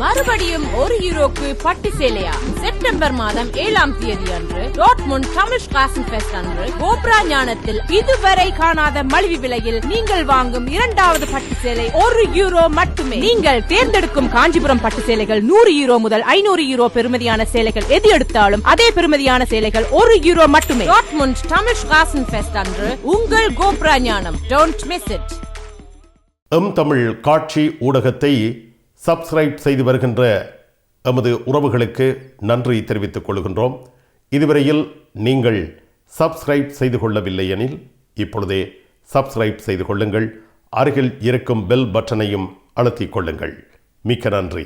மறுபடியும் ஒரு யூரோக்கு பட்டு சேலையா? செப்டம்பர் மாதம் ஏழாம் தேதி அன்று டாட்முண்ட் தமிழ் காசன் ஃபெஸ்ட் அன்று கோப்ரா ஞானத்தில் இதுவரை காணாத மலிவு விலையில் நீங்கள் வாங்கும் இரண்டாவது பட்டு சேலை ஒரு யூரோ மட்டுமே. நீங்கள் தேர்ந்தெடுக்கும் காஞ்சிபுரம் பட்டு சேலைகள் நூறு யூரோ முதல் ஐநூறு யூரோ பெருமதியான சேலைகள் எது எடுத்தாலும் அதே பெருமதியான சேலைகள் ஒரு யூரோ மட்டுமே. டாட்முண்ட் தமிழ் காசன் ஃபெஸ்ட் அன்று உங்கள் கோப்ரா ஞானம். Don't miss it M Tamil காட்சி ஊடகத்தை சப்ஸ்கிரைப் செய்து வருகின்ற எமது உறவுகளுக்கு நன்றி தெரிவித்துக் கொள்கின்றோம். இதுவரையில் நீங்கள் சப்ஸ்கிரைப் செய்து கொள்ளவில்லை எனில் இப்பொழுதே சப்ஸ்கிரைப் செய்து கொள்ளுங்கள். அருகில் இருக்கும் பெல் பட்டனையும் அழுத்திக் கொள்ளுங்கள். மிக்க நன்றி.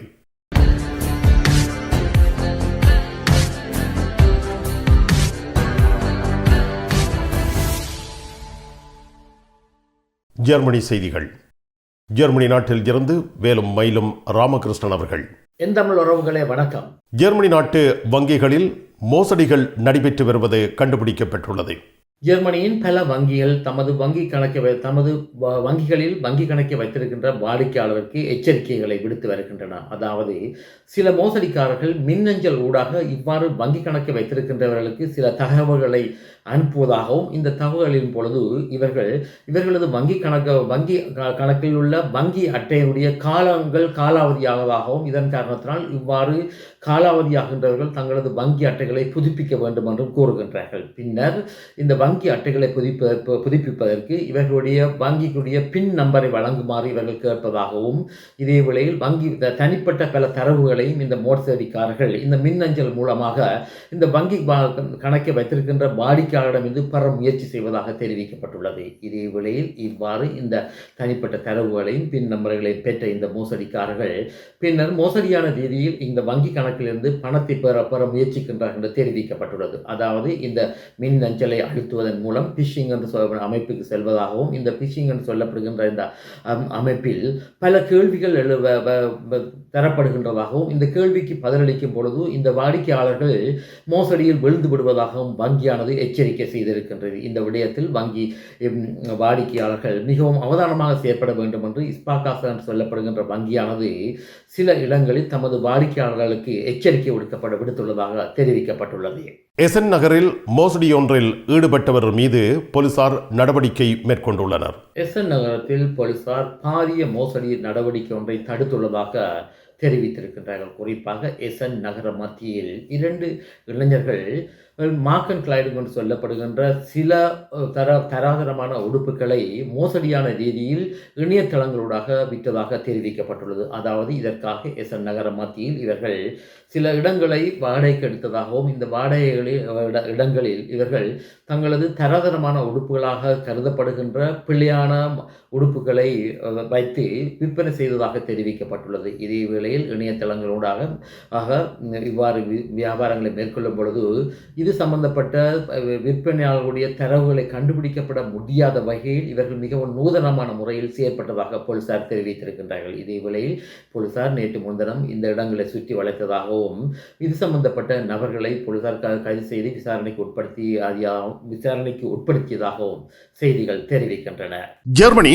ஜெர்மனி செய்திகள். ஜெர்மனி நாட்டில் இருந்து வேலும் மயிலும் ராமகிருஷ்ணன் அவர்கள். என் தமிழ் உறவுகளே வணக்கம். ஜெர்மனி நாட்டு வங்கிகளில் மோசடிகள் நடைபெற்று வருவது கண்டுபிடிக்கப்பட்டுள்ளது. ஜெர்மனியின் பல வங்கிகள் தமது வங்கி கணக்கை வை- தமது வ- வங்கிகளில் வங்கி கணக்கை வைத்திருக்கின்ற வாடிக்கையாளருக்கு எச்சரிக்கைகளை விடுத்து வருகின்றன. அதாவது சில மோசடிக்காரர்கள் மின்னஞ்சல் ஊடாக இவ்வாறு வங்கி கணக்கை வைத்திருக்கின்றவர்களுக்கு சில தகவல்களை அனுப்புவதாகவும் இந்த தகவல்களின் பொழுது இவர்கள் இவர்களது வங்கி கணக்கு வங்கி க- கணக்கில் உள்ள வங்கி அட்டையினுடைய காலங்கள் காலாவதியாவதாகவும் இதன் காரணத்தினால் இவ்வாறு காலாவதியாகின்றவர்கள் தங்களது வங்கி அட்டைகளை புதுப்பிக்க வேண்டும் என்றும் கூறுகின்றார்கள். பின்னர் இந்த வங்கி அட்டைகளை புதுப்ப புதுப்பிப்பதற்கு இவர்களுடைய வங்கிக்குரிய பின் நம்பரை வழங்குமாறு இவர்கள் கேட்பதாகவும் இதே வேளையில் வங்கி த- தனிப்பட்ட பல தரவுகளையும் இந்த மோசடிக்காரர்கள் இந்த மின்னஞ்சல் மூலமாக இந்த வங்கி கணக்கை வைத்திருக்கின்ற வாடிக்கையாளரிடமிருந்து பெற முயற்சி செய்வதாக தெரிவிக்கப்பட்டுள்ளது. இதே வேளையில் இவ்வாறு இந்த தனிப்பட்ட தரவுகளையும் பின் நம்பர்களையும் பெற்ற இந்த மோசடிக்காரர்கள் பின்னர் மோசடியான ரீதியில் இந்த வங்கி கணக்கிலிருந்து பணத்தை பெற பெற முயற்சிக்கின்றார் என்று தெரிவிக்கப்பட்டுள்ளது. அதாவது இந்த மின் அஞ்சலை அழுத்துவதன் மூலம் பிஷிங் என்று சொல்லப்படும் அமைப்புக்கு செல்வதாகவும் இந்த பிஷிங் என்று சொல்லப்படுகின்ற இந்த அமைப்பில் பல கேள்விகள் எழு தரப்படுகின்றதாகவும் இந்த கேள்விக்கு பதிலளிக்கும் பொழுது இந்த வாடிக்கையாளர்கள் மோசடியில் விழுந்து விடுவதாகவும் வங்கியானது எச்சரிக்கை செய்திருக்கின்றது. இந்த விடயத்தில் வங்கி வாடிக்கையாளர்கள் மிகவும் அவதானமாக செயற்பட வேண்டும் என்று இஸ்பாகாச என்று சொல்லப்படுகின்ற வங்கியானது சில இடங்களில் தமது வாடிக்கையாளர்களுக்கு எச்சரிக்கை விடுக்கப்பட விடுத்துள்ளதாக தெரிவிக்கப்பட்டுள்ளது. எசன் நகரில் மோசடியொன்றில் ஈடுபட்டவர் மீது போலீசார் நடவடிக்கை மேற்கொண்டுள்ளனர். எஸ்என் நகரத்தில் போலீசார் பாரிய மோசடி நடவடிக்கை ஒன்றை தடுத்துள்ளதாக தெரிவித்திருக்கின்றார்கள். குறிப்பாக எஸ்என் நகர மத்தியில் இரண்டு இளைஞர்கள் மார்க்கன் கிளைடு என்று சொல்லப்படுகின்ற சில தர தராதரமான உடுப்புகளை மோசடியான ரீதியில் இணையதளங்களூடாக விற்றதாக தெரிவிக்கப்பட்டுள்ளது. அதாவது இதற்காக எஸ்என் நகர மத்தியில் இவர்கள் சில இடங்களை வாடகைக்கு எடுத்ததாகவும் இந்த வாடகைகளில் இடங்களில் இவர்கள் தங்களது தராதரமான உடுப்புகளாக கருதப்படுகின்ற பிள்ளையான உடுப்புகளை வைத்து விற்பனை செய்ததாக தெரிவிக்கப்பட்டுள்ளது. இதே வேளையில் இணையதளங்களூடாக ஆக இவ்வாறு வியாபாரங்களை மேற்கொள்ளும் பொழுது இது சம்பந்தப்பட்ட விற்பனையாளர்களுடைய தரவுகளை கண்டுபிடிக்கப்பட முடியாத வகையில் இவர்கள் மிகவும் நூதனமான முறையில் செயற்பட்டதாக போலீசார் தெரிவித்திருக்கின்றார்கள். இதே வேளையில் போலீசார் நேற்று முன்தினம் இந்த இடங்களை சுற்றி வளைத்ததாகவும் இது சம்பந்தப்பட்ட நபர்களை போலீசார் கைது செய்து விசாரணைக்கு உட்படுத்தி விசாரணைக்கு உட்படுத்தியதாகவும் செய்திகள் தெரிவிக்கின்றன. ஜெர்மனி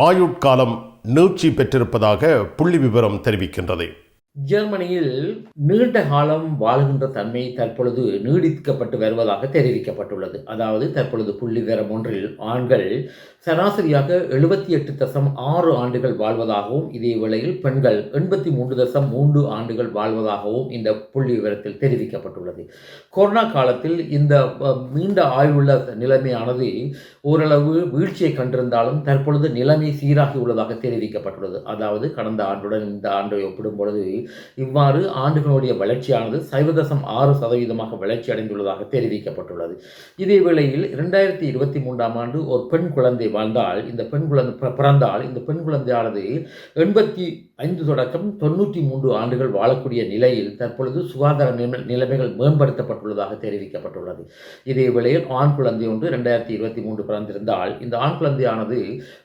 ஆயுட்காலம் நீட்சி பெற்றிருப்பதாக புள்ளி விவரம் தெரிவிக்கின்றது. ஜெர்மனியில் நீண்ட காலம் வாழ்கின்ற தன்மை தற்பொழுது நீடிக்கப்பட்டு வருவதாக தெரிவிக்கப்பட்டுள்ளது. அதாவது தற்பொழுது புள்ளி விவரம் ஒன்றில் ஆண்கள் சராசரியாக எழுபத்தி எட்டு தசம் ஆறு ஆண்டுகள் வாழ்வதாகவும் இதே வேளையில் பெண்கள் எண்பத்தி மூன்று தசம் மூன்று ஆண்டுகள் வாழ்வதாகவும் இந்த புள்ளி விவரத்தில் தெரிவிக்கப்பட்டுள்ளது. கொரோனா காலத்தில் இந்த நீண்ட ஆயுள்ள நிலைமையானது ஓரளவு வீழ்ச்சியை கண்டிருந்தாலும் தற்பொழுது நிலைமை சீராகி உள்ளதாக தெரிவிக்கப்பட்டுள்ளது. அதாவது கடந்த ஆண்டுடன் இந்த ஆண்டை ஒப்பிடும் பொழுது இவ்வாறு ஆண்டுகளுடைய வளர்ச்சியானது சைவதசம் ஆறு சதவீதமாக வளர்ச்சி அடைந்துள்ளதாக தெரிவிக்கப்பட்டுள்ளது. இதே வேளையில் இரண்டாயிரத்தி இருபத்தி மூன்றாம் ஆண்டு ஒரு பெண் குழந்தை வாழ்ந்தால் இந்த பெண் குழந்தை பிறந்தால் இந்த பெண் குழந்தையானது எண்பத்தி ஐந்து தொடக்கம் தொண்ணூற்றி மூன்று ஆண்டுகள் வாழக்கூடிய நிலையில் தற்பொழுது சுகாதார நிலைமைகள் மேம்படுத்தப்பட்டுள்ளதாக தெரிவிக்கப்பட்டுள்ளது. இதே வேளையில் ஆண் குழந்தை ஒன்று ரெண்டாயிரத்தி இருபத்தி மூன்று பிறந்திருந்தால் இந்த ஆண் குழந்தையானது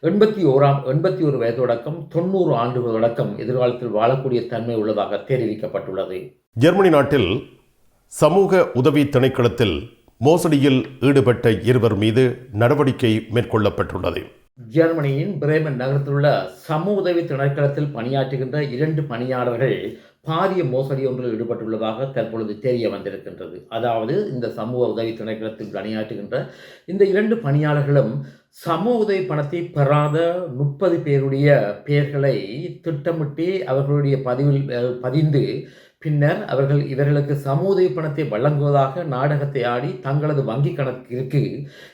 எண்பத்தி ஓராம் எண்பத்தி ஒரு வயது தொடக்கம் தொண்ணூறு ஆண்டுகள் தொடக்கம் எதிர்காலத்தில் வாழக்கூடிய தன்மை உள்ள உள்ளதாக தெரிவிக்கப்பட்டுள்ளது. ஜெர்மனி நாட்டில் சமூக உதவி திணைக்களத்தில் மோசடியில் ஈடுபட்ட இருவர் மீது நடவடிக்கை மேற்கொள்ளப்பட்டுள்ளது. ஜெர்மனியின் பிரேமன் நகரத்தில் உள்ள சமூக உதவி திணைக்களத்தில் பணியாற்றுகின்ற இரண்டு பணியாளர்கள் பாரிய மோசடி ஒன்றில் ஈடுபட்டுள்ளதாக தற்பொழுது தெரிய வந்திருக்கின்றது. அதாவது இந்த சமூக உதவி திணைக்களத்தில் பணியாற்றுகின்ற இந்த இரண்டு பணியாளர்களும் சமூக உதவி பணத்தை பெறாத முப்பது பேருடைய பெயர்களை திட்டமிட்டு அவர்களுடைய பதிவில் பதிந்து பின்னர் அவர்கள் இவர்களுக்கு சமூக பணத்தை வழங்குவதாக நாடகத்தை ஆடி தங்களது வங்கி கணக்கிற்கு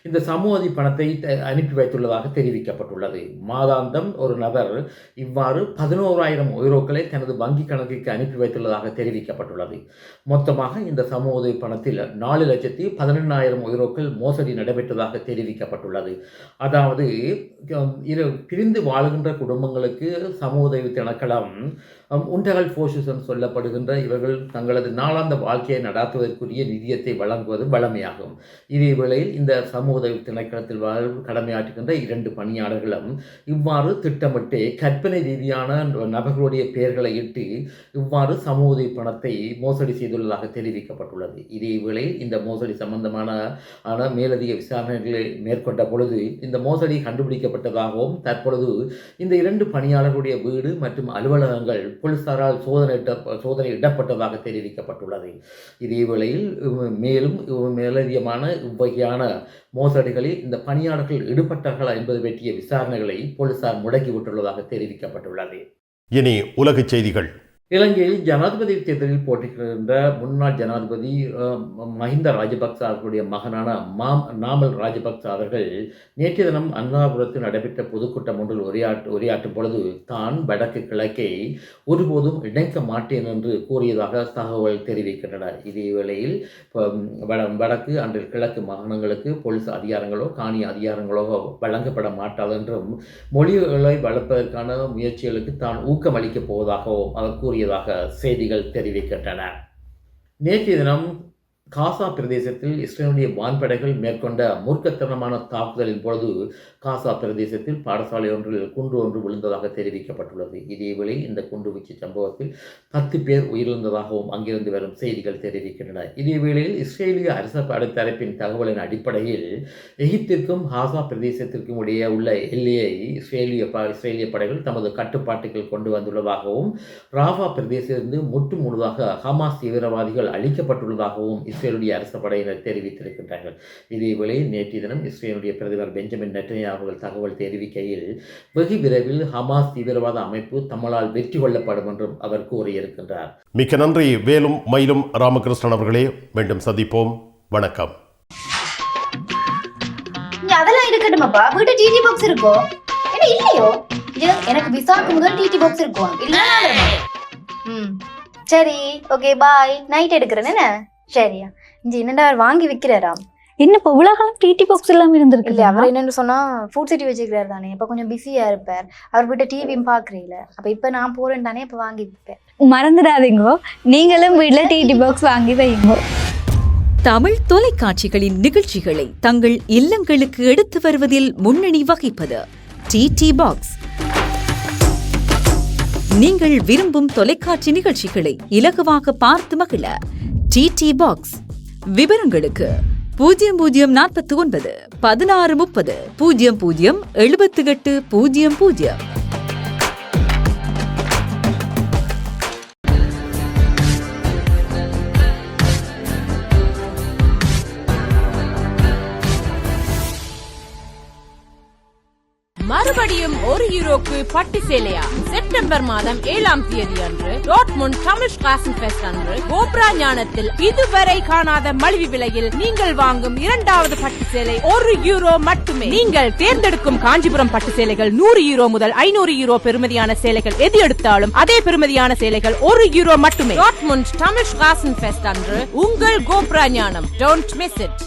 இந்த சமூக பணத்தை த- அனுப்பி வைத்துள்ளதாக தெரிவிக்கப்பட்டுள்ளது. மாதாந்தம் ஒரு நபர் இவ்வாறு பதினோராயிரம் யூரோக்களை தனது வங்கி கணக்கிற்கு அனுப்பி வைத்துள்ளதாக தெரிவிக்கப்பட்டுள்ளது. மொத்தமாக இந்த சமூக பணத்தில் நாலு லட்சத்தி பதினெண்ணாயிரம் யூரோக்கள் மோசடி நடைபெற்றதாக தெரிவிக்கப்பட்டுள்ளது. அதாவது இரு பிரிந்து வாழுகின்ற குடும்பங்களுக்கு சமூக உதவி திணைக்களம் உண்டகல் ஃபோர்ஸஸ் என்று சொல்லப்படுகின்ற இவர்கள் தங்களது நாளாந்த வாழ்க்கையை நடாத்துவதற்குரிய நிதியத்தை வழங்குவது வழமையாகும் இதே வேளையில் இந்த சமூக உதவி திணைக்களத்தில் கடமையாற்றுகின்ற இரண்டு பணியாளர்களும் இவ்வாறு திட்டமிட்டு கற்பனை ரீதியான நபர்களுடைய பெயர்களை இட்டு இவ்வாறு சமூக உதவி பணத்தை மோசடி செய்துள்ளதாக தெரிவிக்கப்பட்டுள்ளது. இதே வேளையில் இந்த மோசடி சம்பந்தமான ஆன மேலதிக விசாரணைகளை மேற்கொண்ட பொழுது இந்த மோசடி கண்டுபிடிக்கப்பட்டதாகவும் தற்பொழுது இந்த இரண்டு பணியாளர்களுடைய வீடு மற்றும் அலுவலகங்கள் போலீசாரால் சோதனையிட்ட திட்டப்பட்டதாக தெரிவிக்கப்பட்டுள்ளது. இதேவேளையில் மேலும் மேலதிகமான இவ்வகையான மோசடிகளில் இந்த பணியாளர்கள் ஈடுபட்டார்களா என்பது பற்றிய விசாரணைகளை போலீசார் முடக்கிவிட்டுள்ளதாக தெரிவிக்கப்பட்டுள்ளது. இனி உலகச் செய்திகள். இலங்கையில் ஜனாதிபதி தேர்தலில் போட்டியிடுகின்ற முன்னாள் ஜனாதிபதி மஹிந்த ராஜபக்ச அவர்களுடைய மகனான மாம் நாமல் ராஜபக்ச அவர்கள் நேற்றைய தினம் அண்ணாபுரத்தில் நடைபெற்ற பொதுக்கூட்டம் ஒன்றில் உரையாட்டு உரையாற்றும் பொழுது தான் வடக்கு கிழக்கை ஒருபோதும் இணைக்க மாட்டேன் என்று கூறியதாக தகவல் தெரிவிக்கின்றன இதே வேளையில் வட வடக்கு அன்று கிழக்கு மாகாணங்களுக்கு போலீஸ் அதிகாரங்களோ காணி அதிகாரங்களோ வழங்கப்பட மாட்டாது என்றும் மொழிகளை வளர்ப்பதற்கான முயற்சிகளுக்கு தான் ஊக்கமளிக்கப் போவதாகவும் அவர் கூறியதாக செய்திகள் தெரிவிக்கின்றன. நேற்றைய தினம் காசா பிரதேசத்தில் இஸ்ரேலுடைய வான்படைகள் மேற்கொண்ட மூர்க்கத்தனமான தாக்குதலின் பொழுது காசா பிரதேசத்தில் பாடசாலை ஒன்றில் குண்டு ஒன்று விழுந்ததாக தெரிவிக்கப்பட்டுள்ளது. இதேவேளை இந்த குண்டுவீச்சு சம்பவத்தில் பத்து பேர் உயிரிழந்ததாகவும் அங்கிருந்து வரும் செய்திகள் தெரிவிக்கின்றன. இதேவேளையில் இஸ்ரேலிய அரச படைத்தரப்பின் தகவலின் அடிப்படையில் எகிப்திற்கும் காசா பிரதேசத்திற்கும் இடையே உள்ள எல்லையை இஸ்ரேலிய இஸ்ரேலிய படைகள் தமது கட்டுப்பாட்டுகள் கொண்டு வந்துள்ளதாகவும் ராஃபா பிரதேசத்திலிருந்து முற்று முழுதாக ஹமாஸ் தீவிரவாதிகள் அழிக்கப்பட்டுள்ளதாகவும் இஸ்ரேலுடைய அரச படையினர் தெரிவித்திருக்கின்றார்கள். இதேவேளை நேற்றைய தினம் இஸ்ரேலுடைய பிரதமர் பெஞ்சமின் நெட்டன்யா அவர்கள் தகவல் தெரிவிக்கையில் வெகு விரைவில் ஹமாஸ் தீவிரவாத அமைப்பு தம்மளால் வெற்றி கொள்ளப்படும் என்றும் அவர் கூறியிருக்கின்றார். மிக்க நன்றி. வேலும் மயிலும் ராமகிருஷ்ணன் அவர்களே மீண்டும் சந்திப்போம். வணக்கம். அதெல்லாம் இருக்கட்டுமாப்பா? வீட்டு டிடி பாக்ஸ் இருக்கோ? என்ன இல்லையோ? எனக்கு விசாக்கு முதல் டிடி பாக்ஸ் இருக்கும். இல்ல ம். சரி ஓகே பாய் நைட் எடுக்கிறேன் என்ன? சரியா. இங்க என்னடா அவர் வாங்கி விக்கிறாராம் என்ன இப்போ உலகம் டிடி பாக்ஸ் இல்லாம இருந்திருக்கு இல்ல அவர் என்னன்னு சொன்னா ஃபுட் சிட்டி வச்சுக்கிறாரு தானே. இப்ப கொஞ்சம் பிஸியா இருப்பார். அவர் வீட்டை டிவியும் பாக்குறீல அப்ப இப்ப நான் போறேன் தானே இப்ப வாங்கி விற்பேன் மறந்துடாதீங்கோ. நீங்களும் வீட்ல டிடி பாக்ஸ் வாங்கி வைங்க. தமிழ் தொலைக்காட்சிகளின் நிகழ்ச்சிகளை தங்கள் இல்லங்களுக்கு எடுத்து வருவதில் முன்னணி வகிப்பது டிடி பாக்ஸ் நீங்கள் விரும்பும் தொலைக்காட்சி நிகழ்ச்சிகளை இலகுவாக பார்த்து மகிழ டிடி பாக்ஸ் விவரங்களுக்கு பூஜ்ஜியம் பூஜ்ஜியம் நாற்பத்தி ஒன்பது பதினாறு முப்பது பூஜ்ஜியம் பூஜ்ஜியம் எழுபத்தி எட்டு பூஜ்ஜியம் பூஜ்ஜியம். மறுபடியும் ஒரு யூரோக்கு பட்டு சேலையா? செப்டம்பர் மாதம் ஏழாம் தேதி அன்று டாட்முண்ட் தமிழ் காசன் பெஸ்ட் அன்று கோப்ரா ஞானத்தில் இதுவரை காணாத மலிவு விலையில் நீங்கள் வாங்கும் இரண்டாவது பட்டு சேலை ஒரு யூரோ மட்டுமே. நீங்கள் தேர்ந்தெடுக்கும் காஞ்சிபுரம் பட்டு சேலைகள் நூறு யூரோ முதல் ஐநூறு யூரோ பெருமதியான சேலைகள் எது எடுத்தாலும் அதே பெருமதியான சேலைகள் ஒரு யூரோ மட்டுமே. டாட்முண்ட் தமிழ் காசன் பெஸ்ட் அன்று உங்கள் கோப்ரா ஞானம். Don't miss it